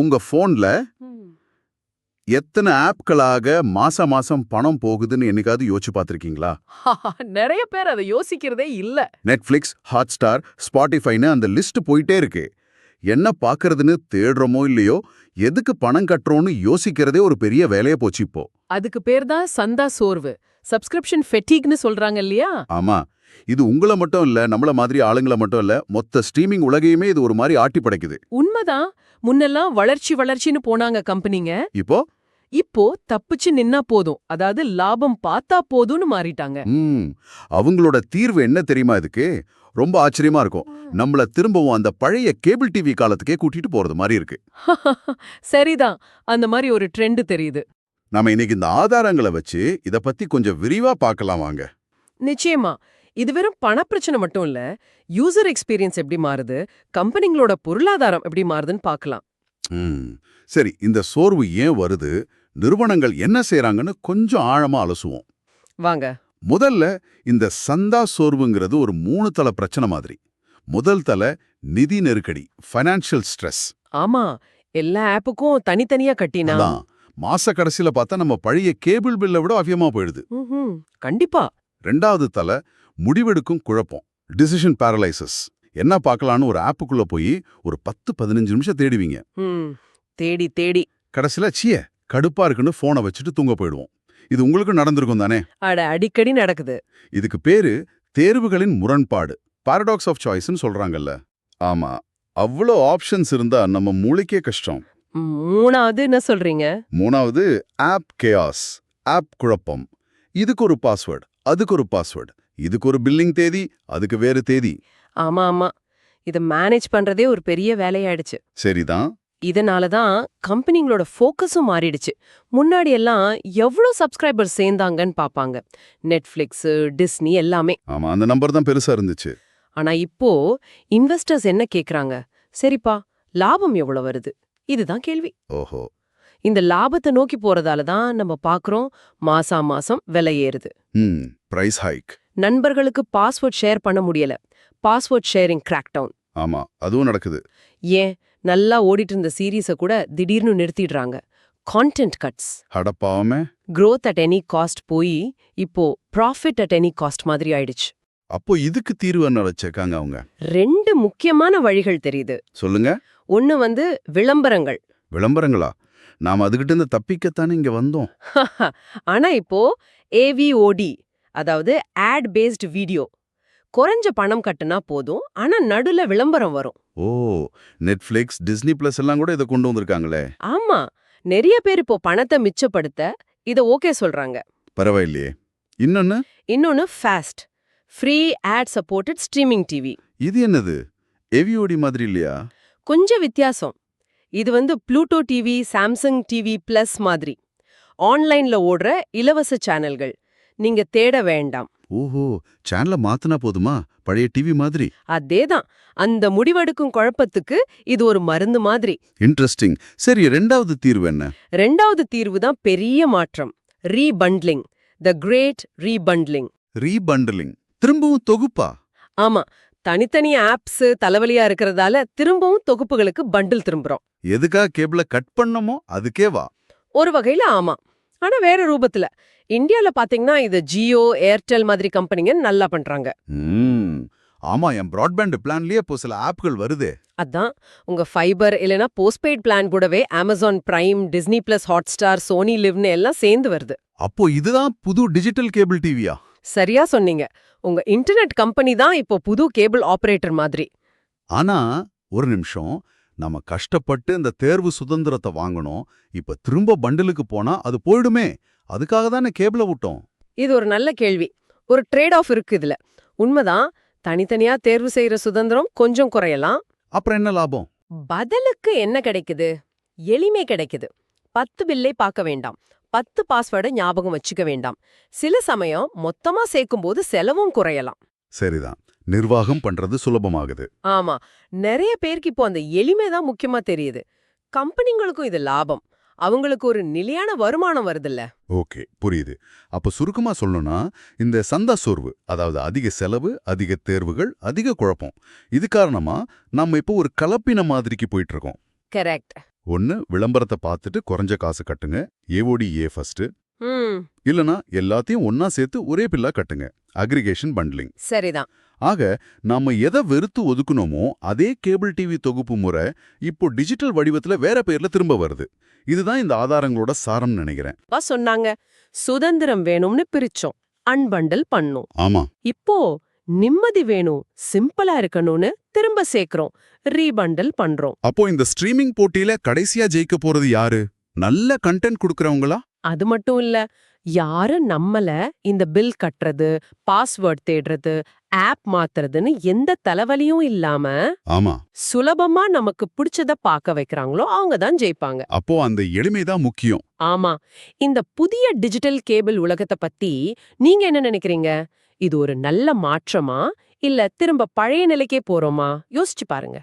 உங்க போன்ல எத்தனை ஆப்களாக மாச மாசம் பணம் போகுதுன்னு என்னைக்காவது யோசிச்சு பார்த்திருக்கீங்களா? நிறைய பேர் அதை யோசிக்கிறதே இல்ல. நெட்ஃப்ளிக்ஸ் ஹாட்ஸ்டார் ஸ்பாட்டிஃபைன்னு அந்த லிஸ்ட் போயிட்டே இருக்கு. என்ன பார்க்கறதுன்னு தேடுறோமோ இல்லையோ எதுக்கு பணம் கட்டுறோம்னு யோசிக்கிறதே ஒரு பெரிய வேலையா போச்சு இப்போ. அதுக்கு பேர் தான் சந்தா சோர்வு. சப்ஸ்கிரிப்ஷன் ஃபெட்டிக்னு சொல்றாங்க இல்லையா? ஆமா. இது உங்கள மட்டும் இல்ல நம்மள மாதிரி ஆளுங்கள மட்டும் இல்ல மொத்த ஸ்ட்ரீமிங் உலகையுமே இது ஒரு மாதிரி ஆட்டி படைக்குது. உண்மைதான். முன்னெல்லாம் வளர்ச்சி வளர்ச்சின்னு போனாங்க கம்பெனிங்க. இப்போ? இப்போ தப்பிச்சு நின்னா போதும். அதாவது லாபம் பார்த்தா போதும்னு மாறிட்டாங்க. அவங்களோட தீர்வு என்ன தெரியுமா இதுக்கு? ரொம்ப ஆச்சரியமா இருக்கும். நம்மள திரும்பவும் அந்த பழைய கேபிள் டிவி காலத்துக்கே கூட்டிட்டு போறது மாதிரி இருக்கு. சரிதான். அந்த மாதிரி ஒரு ட்ரெண்ட் தெரியுது. நாம இன்னைக்கு இந்த ஆதாரங்களை வச்சு இத பத்தி கொஞ்சம் விரிவா பார்க்கலாம் வாங்க. நிச்சயமா. இது வெறும் பணப்பிரச்சனை மட்டும் இல்ல யூசர் எக்ஸ்பீரியன்ஸ் எப்படி மாறுது கம்பெனிங்களோட பொருளாதாரம் எப்படி மாறுதுன்னு பார்க்கலாம் சரி இந்த சோர்வு ஏன் வருது நிறுவனங்கள் என்ன செய்றாங்கன்னு கொஞ்சம் ஆழமா அலசுவோம். வாங்க. முதல்ல இந்த சந்தா சோர்வுங்கிறது ஒரு மூணு தல பிரச்சனை மாதிரி. முதல் தல நிதி நெருக்கடி ஃபைனான்சியல் ஸ்ட்ரெஸ் ஆமா எல்லா ஆப்புக்கும் தனித்தனியா கட்டினா. மாச கடைசியில பார்த்தா நம்ம பழைய கேபிள் பில்லை விட அதிகமா போயிடுது. கண்டிப்பா. ரெண்டாவது தலை முடிவெடுக்கும் குழப்பம். டிசிஷன் பேரலைசஸ் என்ன பார்க்கலான்னு ஒரு ஆப்புக்குள்ள போய் ஒரு பத்து பதினஞ்சு நிமிஷம் தேடுவீங்க. தேடி தேடி. கடைசியில சிய கடுப்பா இருக்குன்னு போனை வச்சுட்டு தூங்க போயிடுவோம். இது உங்களுக்கு நடந்திருக்கும் தானே? அட அடிக்கடி நடக்குது. இதுக்கு பேரு தேர்வுகளின் முரண்பாடு. பாரடாக்ஸ் ஆஃப் சாய்ஸ்னு சொல்றாங்கல்ல. ஆமா. அவ்வளோ ஆப்ஷன்ஸ் இருந்தா நம்ம மூளைக்கே கஷ்டம். மூணாவது என்ன சொல்றீங்க? மூணாவது ஆப் கேயாஸ் ஆப் குழப்பம். இதுக்கு ஒரு பாஸ்வேர்டு அதுக்கு ஒரு பாஸ்வேர்டு இதுக்கு ஒரு பில்லிங் தேதி அதுக்கு வேறு தேதி. ஆமா ஆமா. இத மேனேஜ் பண்றதே ஒரு பெரிய வேலையாயிடுச்சு. சரிதான். இதனால தான் கம்பெனிங்களோட ஃபோக்கஸும் மாறிடுச்சு. முன்னாடி எல்லாம் எவ்வளோ சப்ஸ்கிரைபர்ஸ் சேர்ந்தாங்கன்னு பார்ப்பாங்க நெட்ஃப்ளிக்ஸ் டிஸ்னி எல்லாமே. ஆமா அந்த நம்பர் தான் பெருசா இருந்துச்சு. ஆனா இப்போ இன்வெஸ்டர்ஸ் என்ன கேக்குறாங்க? சரிப்பா லாபம் எவ்வளவு வருது? இதுதான் கேள்வி. ஓஹோ. இந்த லாபத்தை நோக்கி போறதால தான் நம்ம பாக்குறோம் மாசா மாசம் விலை ஏறுது. ம் பிரைஸ் ஹைக் நண்பர்களுக்கு பாஸ்வேர்ட் ஷேர் பண்ண முடியல. பாஸ்வேர்ட் ஷேரிங் கிராக் டவுன் ஆமா அதுவும் நடக்குது. ஏன்? நல்லா ஓடிட்டு இருந்த சீரீஸை கூட திடீர்னு நிறுத்திடுறாங்க. கான்டென்ட் கட்ஸ் அடப்பாவமே growth அட் எனி காஸ்ட் போய் இப்போ ப்ராஃபிட் அட் எனி காஸ்ட் மாதிரி ஆயிடுச்சு. அப்போ இதுக்கு தீர்வு என்ன வச்சிருக்காங்க அவங்க? ரெண்டு முக்கியமான வழிகள் தெரியுது. சொல்லுங்க. ஒன்னு வந்து விளம்பரங்கள். விளம்பரங்களா? நாம அதுகிட்ட இருந்து தப்பிக்கத்தானே இங்க வந்தோம். ஆனா இப்போ ஏவிஓடி அதாவது ஆட் பேஸ்டு வீடியோ குறைஞ்ச பணம் கட்டுனா போதும் ஆனா நடுல விளம்பரம் வரும். ஓ நெட்ஃபிளிக்ஸ் டிஸ்னி பிளஸ் எல்லாம் கூட இதை கொண்டு வந்திருக்காங்களே? ஆமா நிறைய பேர் இப்போ பணத்தை மிச்சப்படுத்த இத ஓகே சொல்றாங்க. பரவாயில்லையே. இன்னொன்னு? இன்னொன்னு fast free ad supported streaming TV இது என்னது? எவிஓடி மாதிரி இல்லையா? கொஞ்சம் வித்தியாசம். இது வந்து Pluto TV Samsung TV plus மாதிரி. ஆன்லைன்ல ஓடுற இலவச சேனல்கள் நீங்க தேட வேண்டாம். ஓஹோ சேனலை மாத்துனா போதுமா? பழைய டிவி மாதிரி. அதேதான். அந்த முடிவெடுக்கும் குழப்பத்துக்கு இது ஒரு மருந்து மாதிரி. இன்ட்ரெஸ்டிங் சரி ரெண்டாவது தீர்வு என்ன? ரெண்டாவது தீர்வு தான் பெரிய மாற்றம். ரீபண்ட்லிங் த கிரேட் ரீபண்ட்லிங் ரீபண்டலிங் திரும்பவும் தொகுப்பா? ஆமா. தனித்தனி ஆப்ஸ் தலைவலியா இருக்கிறதால திரும்பவும் தொகுப்புகளுக்கு பண்டில் திரும்புறோம். எதுக்கா கேபிள கட் பண்ணமோ அதுக்கே வா. ஒரு வகையில ஆமா. ஆனா வேற ரூபத்துல. இந்தியால பாத்தீங்கன்னா இது ஜியோ ஏர்டெல் மாதிரி கம்பெனிங்க நல்லா பண்றாங்க. ஆமா என் பிராட்பேண்ட் பிளான்லயே இப்போ சில ஆப்கள் வருதே. அதான். உங்க ஃபைபர் இல்லனா போஸ்ட்பெய்ட் பிளான் கூடவே Amazon Prime Disney plus Hotstar Sony லிவ்னு எல்லாம் சேர்ந்து வருது. அப்போ இதுதான் புது டிஜிட்டல் கேபிள் டிவியா சரியா சொன்னீங்க. உங்க இன்டர்நெட் கம்பெனி தான் இப்போ புது கேபிள் ஆபரேட்டர் மாதிரி. ஆனா ஒரு நிமிஷம். நம்ம கஷ்டப்பட்டு இந்த தேர்வு சுதந்திரத்தை வாங்கணும். இப்ப திரும்ப பண்டலுக்கு போனா அது போயிடுமே. அதுக்காக தானே கேபிள விட்டோம் இது ஒரு நல்ல கேள்வி. ஒரு ட்ரேட் ஆஃப் இருக்கு இதுல. உண்மைதான் தனித்தனியா தேர்வு செய்யற சுதந்திரம் கொஞ்சம் குறையலாம். அப்புறம் என்ன லாபம்? பதிலுக்கு என்ன கிடைக்குது? எளிமை கிடைக்குது. பத்து பில்லை பார்க்க வேண்டாம். பத்து பாஸ்வேர்டை ஞாபகம் வச்சுக்க வேண்டாம். சில சமயம் மொத்தமா சேர்க்கும்போது செலவும் குறையலாம். சரிதான். நிர்வாகம் பண்றது சுலபமாகுது. ஆமா. நிறைய பேருக்கு இப்போ அந்த எளிமை தான் முக்கியமா தெரியுது. கம்பெனிங்களுக்கும் இது லாபம். அவங்களுக்கு ஒரு நிலையான வருமானம் வருதுல்ல. ஓகே புரியுது. அப்ப சுருக்கமா சொல்லணும்னா இந்த சந்தா சோர்வு அதாவது அதிக செலவு அதிக தேர்வுகள் அதிக குழப்பம் இது காரணமா நம்ம இப்போ ஒரு கலப்பின மாதிரிக்கு போயிட்டு இருக்கோம் கரெக்ட். ஒன்னு விளம்பரத்தை பார்த்துட்டு குறைஞ்ச காசு கட்டுங்க. ஏஓடி ஏ ஃபர்ஸ்ட் இல்லனா எல்லாத்தையும் ஒன்னா சேர்த்து ஒரே பில்லா கட்டுங்க. அக்ரிகேஷன் பண்ட்லிங் சரிதான். ஆக நாம எதை வெறுத்து ஒதுக்குனோமோ அதே கேபிள் டிவி தொகுப்பு முறை இப்போ டிஜிட்டல் வடிவத்துல வேற பேர்ல திரும்ப வருது. இதுதான் இந்த ஆதாரங்களோட சாரம் நினைக்கிறேன். சொன்னாங்க சுதந்திரம் வேணும்னு பிரிச்சோம் அன்பண்டல் பண்ணோம். ஆமா. இப்போ நிம்மதி வேணும் சிம்பிளா இருக்கணும்னு திரும்ப சேர்க்கிறோம் ரீபண்டல் பண்றோம். அப்போ இந்த ஸ்ட்ரீமிங் போட்டியில கடைசியா ஜெயிக்க போறது யாரு? நல்ல கண்டென்ட் கொடுக்கறவங்களா? அது மட்டும் இல்ல யாரு நம்மள இந்த பில் கட்டுறது பாஸ்வேர்ட் தேடுறது ஆப் மாத்துறதுன்னு எந்த தலைவலியும் இல்லாம ஆமா. சுலபமா நமக்கு பிடிச்சத பார்க்க வைக்கிறாங்களோ அவங்க தான் ஜெயிப்பாங்க. அப்போ அந்த எளிமைதான் முக்கியம். ஆமா. இந்த புதிய டிஜிட்டல் கேபிள் உலகத்தை பத்தி நீங்க என்ன நினைக்கிறீங்க? இது ஒரு நல்ல மாற்றமா? இல்ல திரும்ப பழைய நிலைக்கே போறோமா? யோசிச்சு பாருங்க.